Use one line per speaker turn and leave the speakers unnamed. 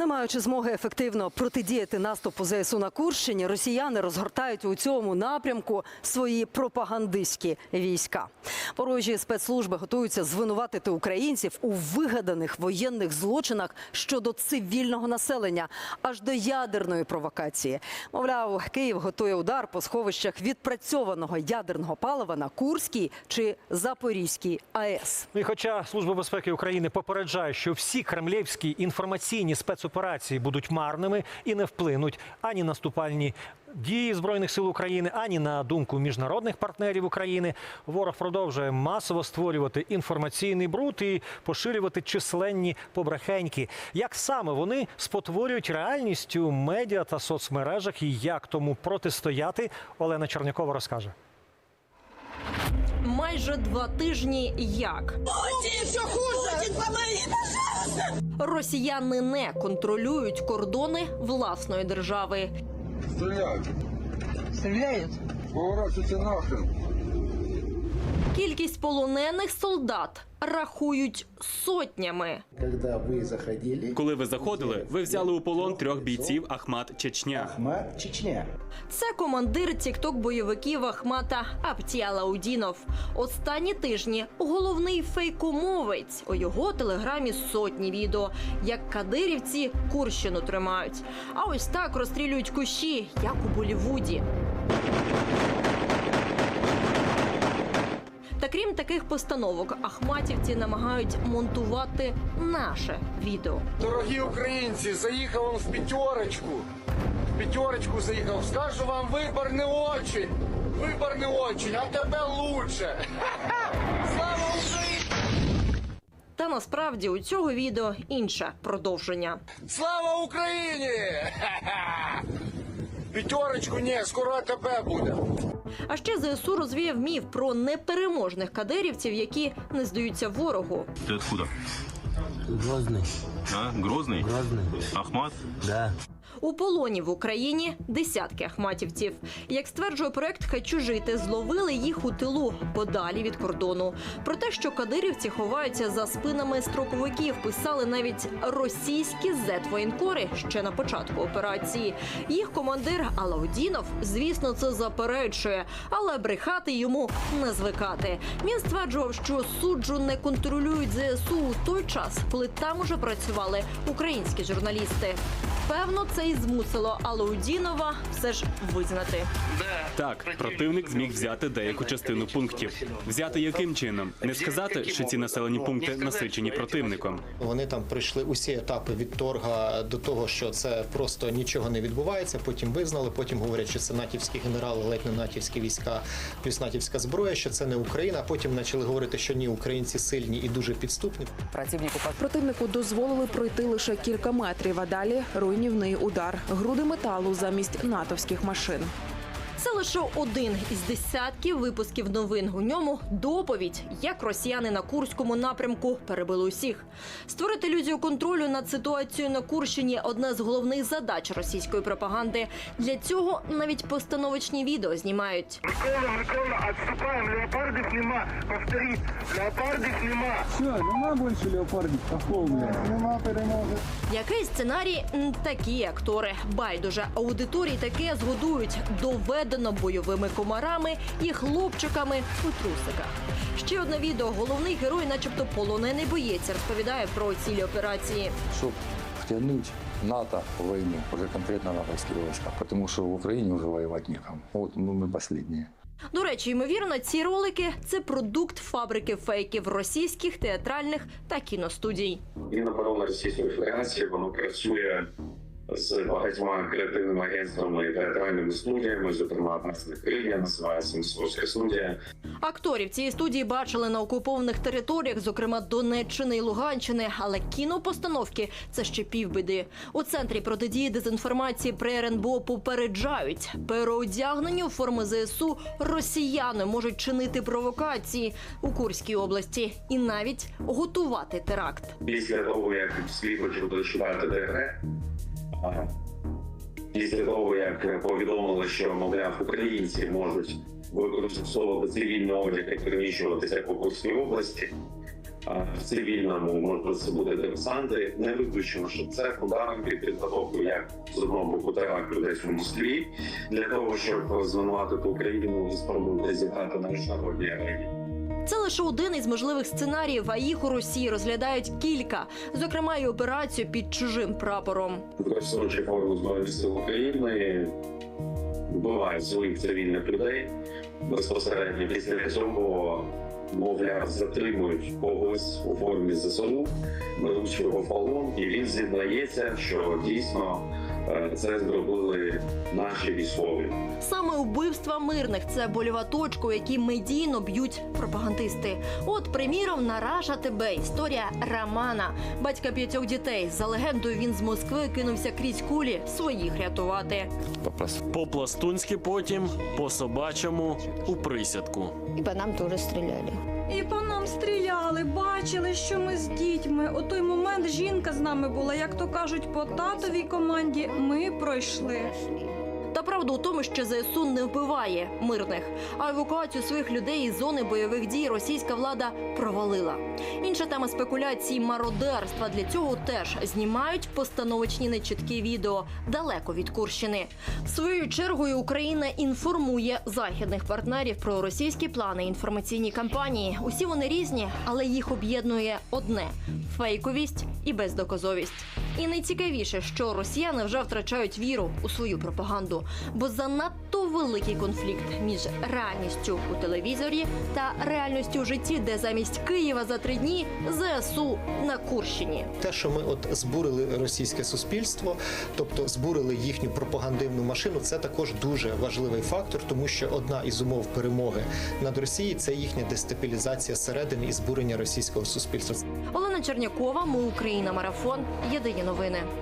Не маючи змоги ефективно протидіяти наступу ЗСУ на Курщині, росіяни розгортають у цьому напрямку свої пропагандистські війська. Ворожі спецслужби готуються звинуватити українців у вигаданих воєнних злочинах щодо цивільного населення, аж до ядерної провокації. Мовляв, Київ готує удар по сховищах відпрацьованого ядерного палива на Курській чи Запорізькій АЕС.
Ну І хоча Служба безпеки України попереджає, що всі кремлівські інформаційні спецоперації будуть марними і не вплинуть ані наступальні дії збройних сил України, ані на думку міжнародних партнерів України, ворог продовжує масово створювати інформаційний бруд і поширювати численні побрехеньки. Як саме вони спотворюють реальність у медіа та соцмережах і як тому протистояти, Олена Чернякова розкаже.
Майже два тижні як
Путін, що хуже! Путін, помоги, пожалуйста!
росіяни не контролюють кордони власної держави.
Стріляють.
Стріляють?
Поворачуйся нахрен.
Кількість полонених солдат рахують сотнями.
Когда вы заходили,
Коли ви заходили, ви взяли у полон трьох бійців Ахмат Чечня.
Ахмат, Чечня.
Це командир тікток бойовиків Ахмата Аптіалаудінов. Останні тижні головний фейкомовець. У його телеграмі сотні відео, як кадирівці Курщину тримають. А ось так розстрілюють кущі, як у Болівуді. Та крім таких постановок, ахматівці намагають монтувати наше відео.
Дорогі українці, заїхав вам в п'ятерочку. В п'ятерочку заїхав. Скажу вам, вибор не очень. Вибор не очень, а тебе лучше. Слава Україні!
Та насправді у цього відео інше продовження.
Слава Україні! П'ятерочку ні, скоро тебе буде.
А ще ЗСУ розвіяв міф про непереможних кадирівців, які не здаються ворогу.
Ты откуда?
Грозный,
А? Грозный?
Грозный,
Ахмат?
да.
У полоні в Україні десятки ахматівців. Як стверджує проект «Хочу жити», зловили їх у тилу подалі від кордону. Про те, що кадирівці ховаються за спинами строковиків, писали навіть російські зет-воєнкори ще на початку операції. Їх командир Алаудінов, звісно, це заперечує, але брехати йому не звикати. Він стверджував, що суджу не контролюють ЗСУ у той час, коли там уже працювали українські журналісти. Певно, це і змусило Алаудінова все ж визнати.
Так, противник зміг взяти деяку частину пунктів. Взяти яким чином? Не сказати, що ці населені пункти насичені противником.
Вони там пройшли усі етапи від торга до того, що це просто нічого не відбувається. Потім визнали, потім говорять, що це натівські генерали, ледь не натівські війська, плюс натівська зброя, що це не Україна. А потім почали говорити, що ні, українці сильні і дуже підступні.
Противнику дозволили пройти лише кілька метрів, а далі руйнівний удар. Груди металу замість натовських машин.
Це лише один із десятків випусків новин. У ньому доповідь, як росіяни на курському напрямку перебили усіх. Створити ілюзію контролю над ситуацією на Курщині одна з головних задач російської пропаганди. Для цього навіть постановочні відео знімають.
Микола, Микола, отступаем, леопардів нема. Повторіть, леопардів нема. Нема перемоги.
Який сценарій такі актори. Байдуже аудиторії таке згодують доведено бойовими комарами і хлопчиками у трусиках. Ще одне відео. Головний герой, начебто полонений боєць, розповідає про цілі операції.
Чтобы втянуть НАТО в войну, уже конкретно натовские войска, потому что в Украине уже воевать некому. Вот ну, мы последние.
До речі, ймовірно, ці ролики це продукт фабрики фейків російських театральних та кіностудій.
Міноборони Російської Федерації воно працює з багатьма креативними агентствами і театральними студіями, зокрема них Києві називається Московська студія.
Акторів цієї студії бачили на окупованих територіях, зокрема Донеччини і Луганщини. Але кінопостановки це ще півбіди. У центрі протидії дезінформації при РНБО попереджають, переодягнені у форми ЗСУ росіяни можуть чинити провокації у Курській області і навіть готувати теракт.
Після того, як слід почали шукати а, після того, як повідомили, що, мовляв, українці можуть використовувати цивільний одяг і переміщуватися по Курській області, в цивільному, можливо, це буде диверсанти. Не виключено, що це ударом під підготовку як з одного боку теракту десь у Москві для того, щоб звинуватити Україну і спробувати зіграти на міжнародній арені.
Це лише один із можливих сценаріїв, а їх у Росії розглядають кілька, зокрема і операцію під чужим прапором.
використовуючи форму збройних сил України, вбивають своїх цивільних людей безпосередньо після цього. Мовляв, затримують когось у формі ЗСУ, беруть його в полон, і він зізнається, що дійсно це зробили наші військові.
Саме убивства мирних це больова точка, у якій медійно б'ють пропагандисти. От, приміром, на Раша ТБ історія Романа, батька п'ятьох дітей. За легендою, він з Москви кинувся крізь кулі своїх рятувати.
По-пластунськи потім, по собачому, у присядку.
І по нам теж стріляли.
І по нам стріляли, бачили, що ми з дітьми. У той момент жінка з нами була, як то кажуть, по татовій команді ми пройшли.
Та правда у тому, що ЗСУ не вбиває мирних, а евакуацію своїх людей із зони бойових дій російська влада провалила. Інша тема спекуляцій мародерства для цього теж знімають постановочні нечіткі відео далеко від Курщини. Своєю чергою Україна інформує західних партнерів про російські плани інформаційні кампанії. Усі вони різні, але їх об'єднує одне фейковість і бездоказовість. І найцікавіше, що росіяни вже втрачають віру у свою пропаганду, бо занадто великий конфлікт між реальністю у телевізорі та реальністю у житті, де замість Києва за три дні ЗСУ на Курщині.
Те, що ми от збурили російське суспільство, тобто збурили їхню пропагандивну машину, це також дуже важливий фактор, тому що одна із умов перемоги над Росією це їхня дестабілізація зсередини і збурення російського суспільства.
Олена Чернякова, ми Україна, марафон. Єдині новини.